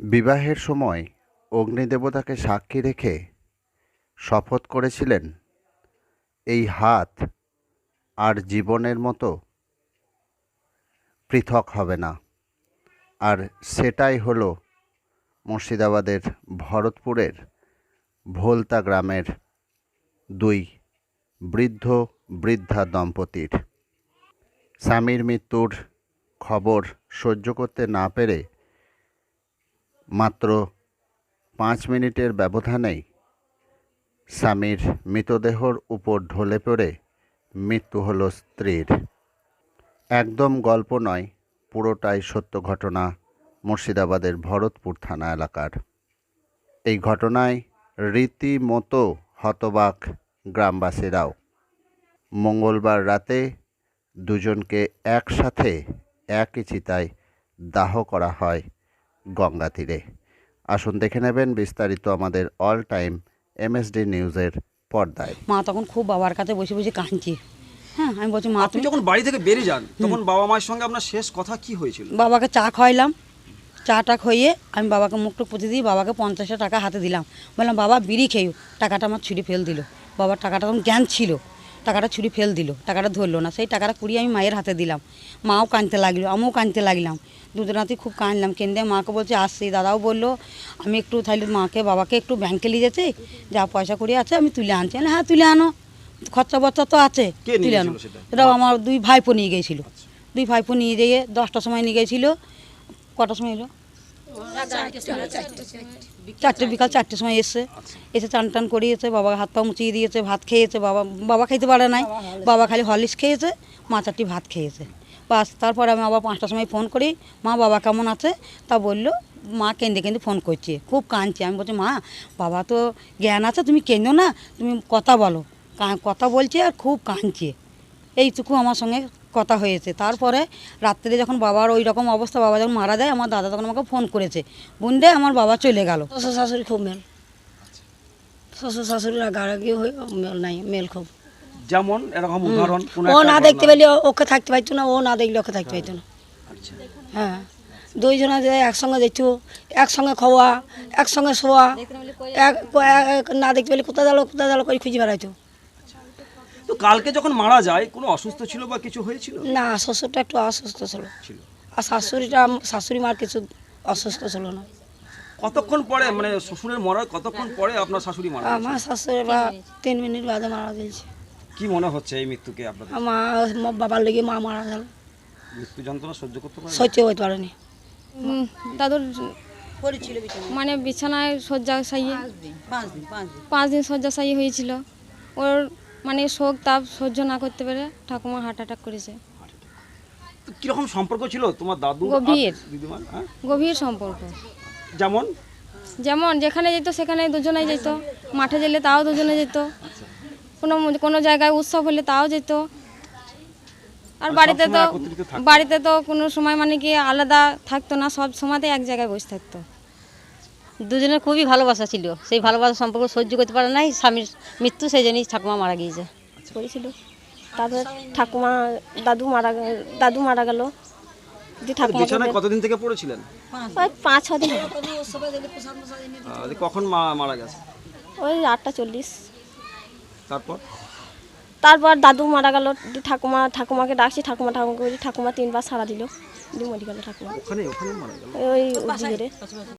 বিবাহের সময় অগ্নিদেবতাকে সাক্ষী রেখে শপথ করেছিলেন, এই হাত আর জীবনের মতো পৃথক হবে না। আর সেটাই হলো মুর্শিদাবাদের ভরতপুরের ভোলতা গ্রামের দুই বৃদ্ধ বৃদ্ধা দম্পতির। স্বামীর মৃত্যুর খবর সহ্য করতে না পেরে মাত্র পাঁচ মিনিটের ব্যবধানেই স্বামীর মৃতদেহর উপর ঢলে পড়ে মৃত্যু হলো স্ত্রীর। একদম গল্প নয়, পুরোটাই সত্য ঘটনা মুর্শিদাবাদের ভরতপুর থানা এলাকার। এই ঘটনায় রীতিমতো হতবাক গ্রামবাসীরাও। মঙ্গলবার রাতে দুজনকে একসাথে একই চিতায় দাহ করা হয়। গঙ্গা তীরে। আসুন দেখে নেবেন বিস্তারিত আমাদের অল টাইম এমএসডি নিউজের পর্দায়। মা তখন খুব বাবার কাছে বসে বসে কাঁদছে। হ্যাঁ আমি বলছি মা আপনি তুমি যখন বাড়ি থেকে বেরিয়ে যান তখন বাবা মায়ের সঙ্গে আপনার শেষ কথা কি হয়েছিল? বাবাকে চা খাওয়াইলাম। চাটা খাইয়ে আমি বাবাকে মুখটুক পুঁতে দিয়ে বাবাকে পঞ্চাশটা টাকা হাতে দিলাম। বললাম বাবা বিড়ি খেয়েও টাকাটা আমার ছুরি ফেল দিল। বাবার টাকাটা তখন জ্ঞান ছিল। টাকাটা ছুরি ফেল দিল টাকাটা ধরলো না। সেই টাকাটা কুড়িয়ে আমি মায়ের হাতে দিলাম। মাও কাঁদতে লাগল আমিও কাঁদতে লাগলাম। দুদিন রাতে খুব কাঁদলাম কেন্দ্রে মাকে বলছে আসছি দাদাও বলল আমি একটু তাহলে মাকে বাবাকে একটু ব্যাংকে নিয়ে যেতে যা পয়সা করি আছে আমি তুলে আনছি। হ্যাঁ তুলে আনো। খরচা বর্চা তো আছে তুলে আনো? এটাও আমার দুই ভাইপো নিয়ে গিয়েছিল দুই ভাইপো নিয়ে যেয়ে দশটার সময় নিয়ে গিয়েছিল কটার সময় এলো? চারটে বিকাল চারটের সময় এসে এসে চান টান করিয়েছে, বাবা হাত পা মুচিয়ে দিয়েছে, ভাত খেয়েছে, বাবা বাবা খাইতে পারে নাই, বাবা খালি হরলিক্স খেয়েছে, মা চারটি ভাত খেয়েছে। বাস, তারপরে আমি আবার পাঁচটার সময় ফোন করি, মা বাবা কেমন আছে? তা বলল, মা কেঁদে কেঁদে ফোন করছে, খুব কাঁদছে। আমি বলছি, মা, বাবা তো জ্ঞান আছে, তুমি কেঁদো না, তুমি কথা বলো। কথা বলছে আর খুব কাঁদছে। এইটুকু আমার সঙ্গে কথা হয়েছে। তারপরে রাত্রে যখন বাবার ওই রকম অবস্থা বাবা যখন মারা যায় আমার দাদা তখন আমাকে ফোন করেছে। বুনডে আমার বাবা চলে গেল। শ্বশুর শাশুড়ি খুব মেল শ্বশুর শাশুড়ি আগারাগি হয়ে মেল নাই মেল খুব। যেমন এরকম উদাহরণ ও না দেখতে পেলে ও- ওকে থাকতে পারতো না ও না দেখলে ওকে থাকতে পারতো না। আচ্ছা। হ্যাঁ। দুইজনে যে একসঙ্গে দেখছ একসঙ্গে খাওয়া একসঙ্গে শোয়া এক এক- না দেখতে পেলে কোথায় গেলো কোথায় গেলো করে খুঁজে বেড়াইতো। তো কালকে যখন মারা যায় কোনো অসুস্থ ছিল বা কিছু হয়েছিল? না শ্বশুরটা একটু অসুস্থ ছিল। ছিল। আর শাশুড়িটা শাশুড়ি মার কিছু অসুস্থ ছিল না। কতক্ষণ পরে মানে শ্বশুরের মরার কতক্ষণ পরে আপনার শাশুড়ি মারা? আমার শাশুড়ি বা তিন মিনিট বাদে মারা গেছে। কি মনে হচ্ছে এই মৃত্যুকে আপনাদের? আমার আমার বাবার লেগে মা মারা গেল। মৃত্যু যন্ত্রণা সহ্য করতে পারে সহ্য হইতে পারেনি। দাদুর মানে বিছানায় শয্যা সাইয়ে পাঁচ দিন পাঁচ দিন। পাঁচ দিন শয্যা সাইয়ে হয়েছিল। ওর মানে শোক তাপ সহ্য না করতে পেরে ঠাকুমা হার্ট অ্যাটাক করেছে। তো কীরকম সম্পর্ক ছিল তোমার দাদু আর গভীর। দিদিমার হ্যাঁ? গভীর সম্পর্ক। যেমন? যেমন যেখানে যেত সেখানে দুজনেই যেত। মাঠে গেলে তাও দুজনে যেত। কোনো কোনো জায়গায় উৎসব হলে তাও যেত। আর বাড়িতে তো সবসময় একত্রিত থাকতো? বাড়িতে তো কোনো সময় মানে কি আলাদা থাকতো না সব সময়তে এক জায়গায় বসে থাকতো। দুজনের খুবই ভালোবাসা ছিল। সেই ভালোবাসা সম্পর্ক সহ্য করতে পারে নাই স্বামীর মৃত্যু সেই জন্যই ঠাকুমা মারা গিয়েছে। করেছিল। তারপর ঠাকুমা দাদু মারা দাদু মারা গেল। ঠাকুমা বিছানায় কতদিন থেকে পড়েছিলেন? ওই পাঁচ ছ দিন। কখন মারা গেছে? ওই আটটা চল্লিশ। তারপর? তারপর দাদু মারা গেল ঠাকুমা ঠাকুমাকে ডাকছি ঠাকুমা ঠাকুমাকে ঠাকুমা তিনবার সারা দিল দি মরে গেল ঠাকুমা। ওখানে ওখানে মারা গেল? ওই